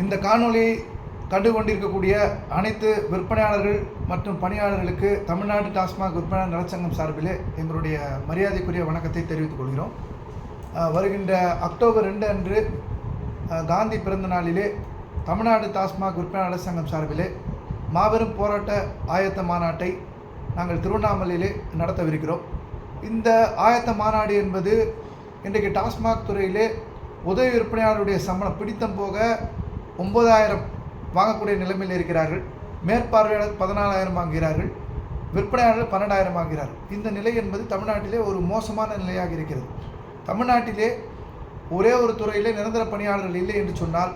இந்த காணொளி கண்டு கொண்டிருக்கக்கூடிய அனைத்து விற்பனையாளர்கள் மற்றும் பணியாளர்களுக்கு தமிழ்நாடு டாஸ்மாக் விற்பனையாளர் நலச்சங்கம் சார்பிலே எங்களுடைய மரியாதைக்குரிய வணக்கத்தை தெரிவித்துக் கொள்கிறோம். வருகின்ற அக்டோபர் ரெண்டு அன்று காந்தி பிறந்த நாளிலே தமிழ்நாடு டாஸ்மாக் விற்பனையாளர் சங்கம் சார்பிலே மாபெரும் போராட்ட ஆயத்த மாநாட்டை நாங்கள் திருவண்ணாமலையிலே நடத்தவிருக்கிறோம். இந்த ஆயத்த மாநாடு என்பது இன்றைக்கு டாஸ்மாக் துறையிலே உதவி விற்பனையாளருடைய சம்பளம் பிடித்தம் போக ஒன்பதாயிரம் வாங்கக்கூடிய நிலைமையில் இருக்கிறார்கள். மேற்பார்வையாளர் பதினாலாயிரம் வாங்குகிறார்கள். விற்பனையாளர் பன்னெண்டாயிரம் வாங்குகிறார்கள் இந்த நிலை என்பது தமிழ்நாட்டிலே ஒரு மோசமான நிலையாக இருக்கிறது. தமிழ்நாட்டிலே ஒரே ஒரு துறையிலே நிரந்தர பணியாளர்கள் இல்லை என்று சொன்னால்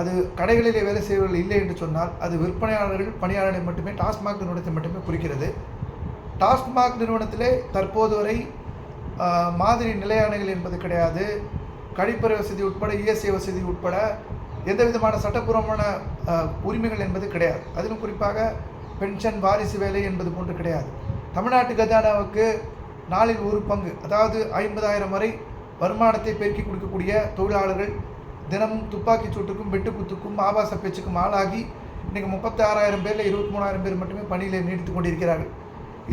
அது கடைகளிலே வேலை செய்வர்கள் இல்லை என்று சொன்னால் அது விற்பனையாளர்கள் பணியாளர்களை மட்டுமே டாஸ்மாக் நிறுவனத்தை மட்டுமே குறிக்கிறது. டாஸ்மாக் நிறுவனத்திலே தற்போது வரை மாதிரி நிலையானைகள் என்பது கிடையாது. கழிப்பறை வசதி உட்பட இஎஸ்ஐ வசதி உட்பட எந்த விதமான சட்டப்பூர்வமான உரிமைகள் என்பது கிடையாது. அதிலும் குறிப்பாக பென்ஷன் வாரிசு வேலை என்பது போன்று கிடையாது. தமிழ்நாட்டு கஜானாவுக்கு நாளில் ஒரு பங்கு அதாவது ஐம்பதாயிரம் வரை வருமானத்தை பெருக்கி கொடுக்கக்கூடிய தொழிலாளர்கள் தினமும் துப்பாக்கிச் சூட்டுக்கும் வெட்டுக்குத்துக்கும் ஆபாச பேச்சுக்கும் ஆளாகி இன்றைக்கி முப்பத்தி ஆறாயிரம் பேரில் இருபத்தி மூணாயிரம் பேர் மட்டுமே பணியில் நீடித்து கொண்டிருக்கிறார்கள்.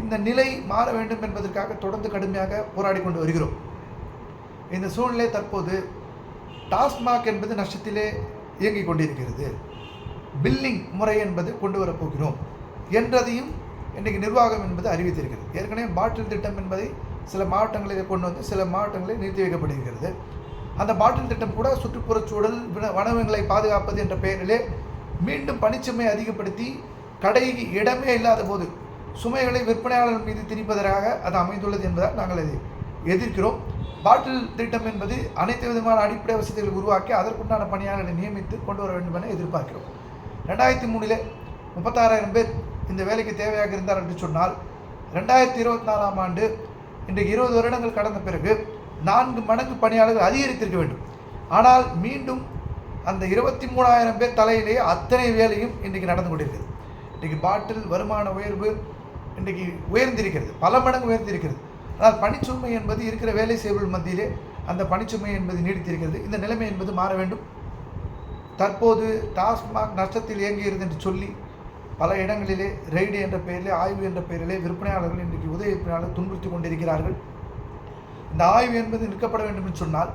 இந்த நிலை மாற வேண்டும் என்பதற்காக தொடர்ந்து கடுமையாக போராடி கொண்டு வருகிறோம். இந்த சூழ்நிலை தற்போது டாஸ்மாக் என்பது நஷ்டத்திலே இயங்கிக் கொண்டிருக்கிறது. பில்லிங் முறை என்பது கொண்டு வரப்போகிறோம் என்றதையும் இன்றைக்கு நிர்வாகம் என்பது அறிவித்திருக்கிறது. ஏற்கனவே பாட்டில் திட்டம் என்பதை சில மாவட்டங்களில் கொண்டு வந்து சில மாவட்டங்களில் நிறுத்தி வைக்கப்படுகிறது அந்த பாட்டில் திட்டம் கூட சுற்றுப்புறச் சூழல் பாதுகாப்பது என்ற பெயரிலே மீண்டும் பணிச்சுமை அதிகப்படுத்தி கடைக்கு இடமே இல்லாத போது சுமைகளை விற்பனையாளர் மீது திணிப்பதற்காக அது அமைந்துள்ளது என்பதால் நாங்கள் அதை எதிர்க்கிறோம். பாட்டில் திட்டம் என்பது அனைத்து விதமான அடிப்படை வசதிகளை உருவாக்கி அதற்குண்டான பணியாளர்களை நியமித்து கொண்டு வர வேண்டும் என எதிர்பார்க்கிறோம். ரெண்டாயிரத்தி மூணில் முப்பத்தாறாயிரம் பேர் இந்த வேலைக்கு தேவையாக இருந்தார் என்று சொன்னால் ரெண்டாயிரத்தி இருபத்தி நாலாம் ஆண்டு இன்றைக்கு இருபது வருடங்கள் கடந்த பிறகு நான்கு மடங்கு பணியாளர்கள் அதிகரித்திருக்க வேண்டும். ஆனால் மீண்டும் அந்த இருபத்தி மூணாயிரம் பேர் தலையிலேயே அத்தனை வேலையும் இன்றைக்கு நடந்து கொண்டிருக்கிறது. இன்றைக்கு பாட்டில் வருமான உயர்வு இன்றைக்கு உயர்ந்திருக்கிறது. பல மடங்கு உயர்ந்திருக்கிறது. ஆனால் பணிச்சுமை என்பது இருக்கிற வேலை செய்வர்கள் மத்தியிலே அந்த பணிச்சுமை என்பது நீடித்திருக்கிறது. இந்த நிலைமை என்பது மாற வேண்டும். தற்போது டாஸ்மாக் நஷ்டத்தில் இயங்குகிறது என்று சொல்லி பல இடங்களிலே ரெய்டு என்ற பெயரிலே ஆய்வு என்ற பெயரிலே விற்பனையாளர்கள் இன்றைக்கு உதவி விற்பனையாளர் துன்புறுத்தி கொண்டிருக்கிறார்கள். இந்த ஆய்வு என்பது நிற்கப்பட வேண்டும் என்று சொன்னால்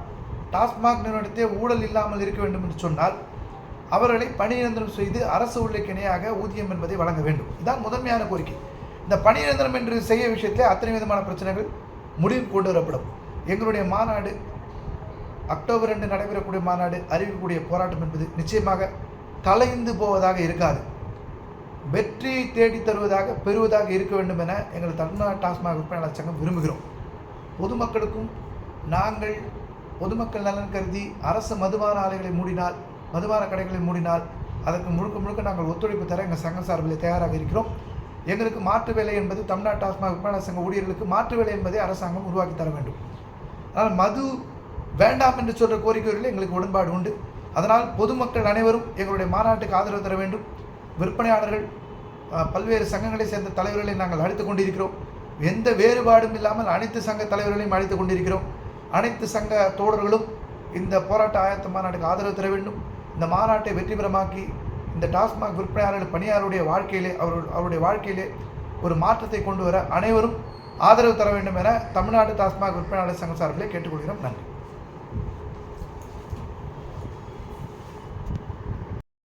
டாஸ்மாக் நிறுவனத்தை ஊழல் இல்லாமல் இருக்க வேண்டும் என்று சொன்னால் அவர்களை பணிநிரந்தரம் செய்து அரசு உள்ளக்கிணையாக ஊதியம் என்பதை வழங்க வேண்டும். இதுதான் முதன்மையான கோரிக்கை. இந்த பணிநிரந்தரம் என்று செய்ய விஷயத்தில் அத்தனை விதமான பிரச்சனைகள் முடிவு கொண்டு வரப்படும். எங்களுடைய மாநாடு அக்டோபர் ரெண்டு நடைபெறக்கூடிய மாநாடு அறிவிக்கக்கூடிய போராட்டம் என்பது நிச்சயமாக கலைந்து போவதாக இருக்காது. வெற்றி தேடி தருவதாக பெறுவதாக இருக்க வேண்டும் என எங்கள் தமிழ்நாடு டாஸ்மாக் விற்பனையாளர் சங்கம் விரும்புகிறோம். பொதுமக்களுக்கும் நாங்கள் பொதுமக்கள் நலன் கருதி அரசு மதுபான ஆலைகளை மூடினால் மதுபான கடைகளை மூடினால் அதற்கு முழுக்க முழுக்க நாங்கள் ஒத்துழைப்பு தர எங்கள் சங்கம் சார்பில் தயாராக இருக்கிறோம். எங்களுக்கு மாற்று வேலை என்பது தமிழ்நாடு டாஸ்மாக் விற்பனை சங்க ஊழியர்களுக்கு மாற்று வேலை என்பதை அரசாங்கம் உருவாக்கி தர வேண்டும். ஆனால் மது வேண்டாம் என்று சொல்கிற கோரிக்கைகளில் எங்களுக்கு உடன்பாடு உண்டு. அதனால் பொதுமக்கள் அனைவரும் எங்களுடைய மாநாட்டுக்கு ஆதரவு தர வேண்டும். விற்பனையாளர்கள் பல்வேறு சங்கங்களை சேர்ந்த தலைவர்களை நாங்கள் அழைத்து கொண்டிருக்கிறோம். எந்த வேறுபாடும் இல்லாமல் அனைத்து சங்க தலைவர்களையும் அழைத்து கொண்டிருக்கிறோம். அனைத்து சங்க தோழர்களும் இந்த போராட்ட ஆயத்த மாநாட்டுக்கு ஆதரவு தர வேண்டும். இந்த மாநாட்டை வெற்றிகரமாக்கி இந்த டாஸ்மாக் விற்பனையாளர்கள் பணியாளருடைய வாழ்க்கையிலே அவர் அவருடைய வாழ்க்கையிலே ஒரு மாற்றத்தை கொண்டு வர அனைவரும் ஆதரவு தர வேண்டும் என தமிழ்நாடு டாஸ்மாக் விற்பனையாளர் சங்க சார்பிலே கேட்டுக்கொள்கிறோம். நன்றி.